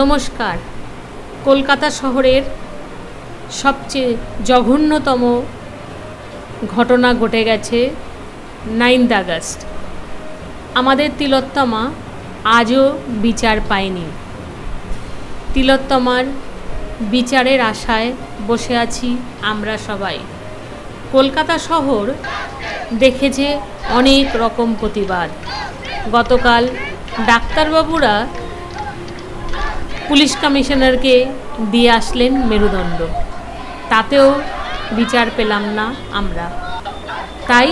নমস্কার। কলকাতা শহরের সবচেয়ে জঘন্যতম ঘটনা ঘটে গেছে নাইন্থ আগস্ট। আমাদের তিলোত্তমা আজও বিচার পায়নি। তিলোত্তমার বিচারের আশায় বসে আছি আমরা সবাই। কলকাতা শহর দেখেছে অনেক রকম প্রতিবাদ। গতকাল ডাক্তারবাবুরা পুলিশ কমিশনারকে দিয়ে আসলেন মেরুদণ্ড। তাতেও বিচার পেলাম না আমরা। তাই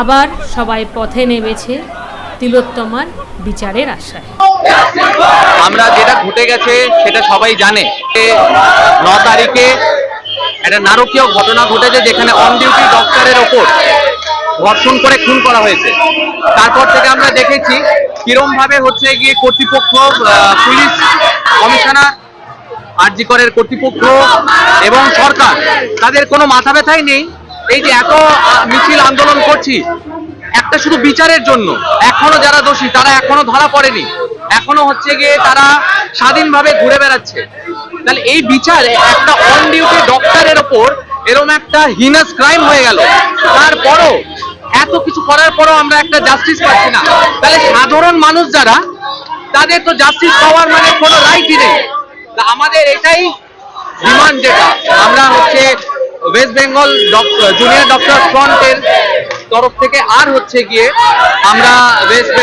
আবার সবাই পথে নেমেছে তিলোত্তমার বিচারের আশায়। আমরা যেটা ঘটে গেছে সেটা সবাই জানে ন তারিখে একটা নারকীয় ঘটনা ঘটেছে যেখানে অন ডিউটি ডক্টরের ওপর ধর্ষণ করে খুন করা হয়েছে। তারপর থেকে আমরা দেখেছি কিরম ভাবে হচ্ছে গিয়ে কর্তৃপক্ষ পুলিশ কমিশনার আরজি করের কর্তৃপক্ষ এবং সরকার, তাদের কোনো মাথা ব্যথাই নেই? এই যে এত মিছিল আন্দোলন করছি, একটা শুধু বিচারের জন্য, এখনও যারা দোষী, তারা এখনও ধরা পড়েনি। এখনও হচ্ছে গিয়ে তারা স্বাধীনভাবে ঘুরে বেড়াচ্ছে। তাহলে এই বিচার, একটা অন ডিউটি ডক্টরের ওপর এরকম একটা হিনাস ক্রাইম হয়ে গেল। তারপরও এত কিছু করার পরও আমরা একটা জাস্টিস পাচ্ছি না। তাহলে সাধারণ মানুষ যারা, তাদের তো জাস্টিস পাওয়ার মানে কোনো রাইটই নেই। তা আমাদের এটাই ডিমান্ড যেটা। আমরা হচ্ছে ওয়েস্ট বেঙ্গল জুনিয়র ডক্টর ফ্রন্টের তরফ থেকে আর হচ্ছে গিয়ে আমরা ওয়েস্ট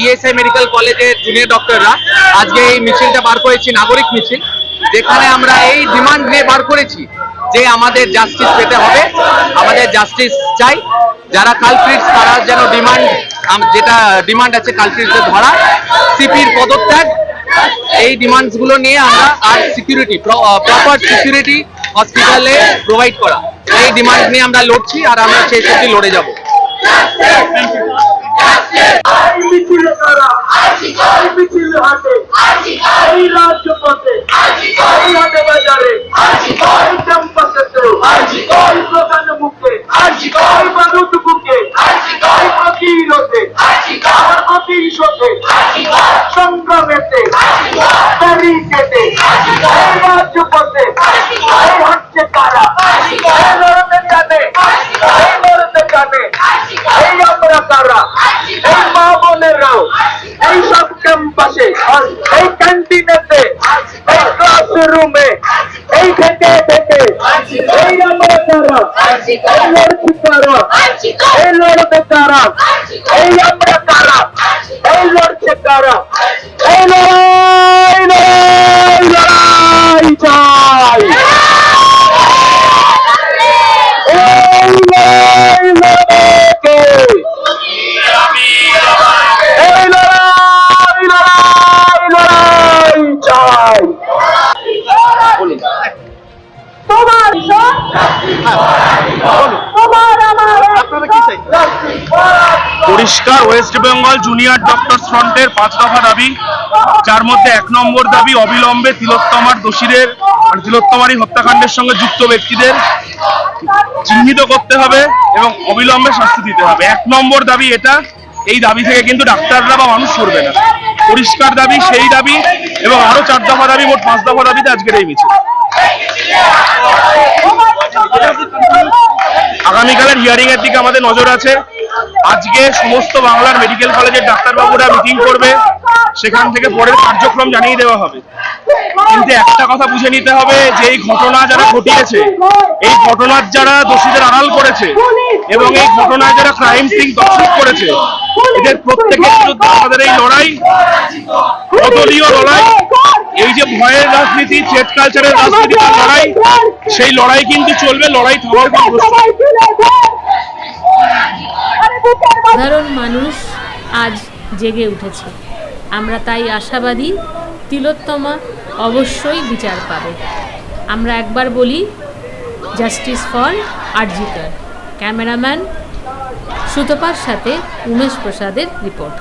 ইএসআই মেডিকেল কলেজের জুনিয়র ডক্টররা আজকে এই মিছিলটা বার করেছি, নাগরিক মিছিল, যেখানে আমরা এই ডিমান্ড নিয়ে বার করেছি যে আমাদের জাস্টিস পেতে হবে, আমাদের জাস্টিস চাই। যারা কালপ্রিটস তারা যেন ডিমান্ড যেটা ডিমান্ড আছে কালপ্রিটসদের ধরা, সিপির পদত্যাগ, এই ডিমান্ডসগুলো নিয়ে আমরা আর সিকিউরিটি প্রপার সিকিউরিটি হসপিটালে প্রোভাইড করা। এই ডিমান্ড নিয়ে আমরা লড়ছি আর আমরা সেই সত্যি লড়ে যাব এই হাটে বাজারে এই ক্যাম্পাসেতে এই প্রধান মুখে এই বারুদ বুকে এই প্রতিরোধে আমার প্রতিশোধে সংগ্রামেতে ব্যারিকেডে এই রাজ্যপথে এই হচ্ছে কারা এই লড়তে জানে এই লড়তে জানে এই আমরা কারা এই মা বোনেরাও, এই সব ক্যাম্পাসে, এই ক্যান্টিনেতে, এই ক্লাসরুমে, এই থেকে থেকে, এই আমরা কারা এই লড়ছি কারা এই লড়তে কারা এই আমরা এই লড়ছে কারা? এই লড়াই পরিষ্কার ওয়েস্ট বেঙ্গল জুনিয়র ডক্টর ফ্রন্টের পাঁচ দফা দাবি, যার মধ্যে এক নম্বর দাবি অবিলম্বে তিলোত্তমার দোষীদের মানে তিলোত্তমারই হত্যাকাণ্ডের সঙ্গে যুক্ত ব্যক্তিদের চিহ্নিত করতে হবে এবং অবিলম্বে শাস্তি দিতে হবে। এক নম্বর দাবি এটা, এই দাবি থেকে কিন্তু ডাক্তাররা বা মানুষ সরবে না। পরিষ্কার দাবি সেই দাবি এবং আরও চার দফা দাবি, মোট পাঁচ দফা দাবিতে আজকের এই মিছিল। আগামীকালের হিয়ারিং এর দিকে আমাদের নজর আছে। আজকে সমস্ত বাংলার মেডিকেল কলেজের ডাক্তারবাবুরা মিটিং করবে সেখান থেকে পরের কার্যক্রম জানিয়ে দেওয়া হবে কিন্তু একটা কথা বুঝে নিতে হবে, যে এই ঘটনা যারা ঘটিয়েছে, এই ঘটনার যারা দোষীদের আড়াল করেছে এবং এই ঘটনায় যারা ক্রাইম সিং দর্শক করেছে, এদের প্রত্যেকের বিরুদ্ধে আমাদের এই লড়াই, অদলীয় লড়াই, এই যে ভয়ের রাজনীতি চেট কালচারের রাজনীতি লড়াই, সেই লড়াই কিন্তু চলবে, লড়াই নেই। সাধারণ মানুষ আজ জেগে উঠেছে। আমরা তাই আশাবাদী, তিলোত্তমা অবশ্যই বিচার পাবে। আমরা একবার বলি জাস্টিস ফর আরজিকর ক্যামেরাম্যান সুতপার সাথে উমেশ প্রসাদের রিপোর্ট।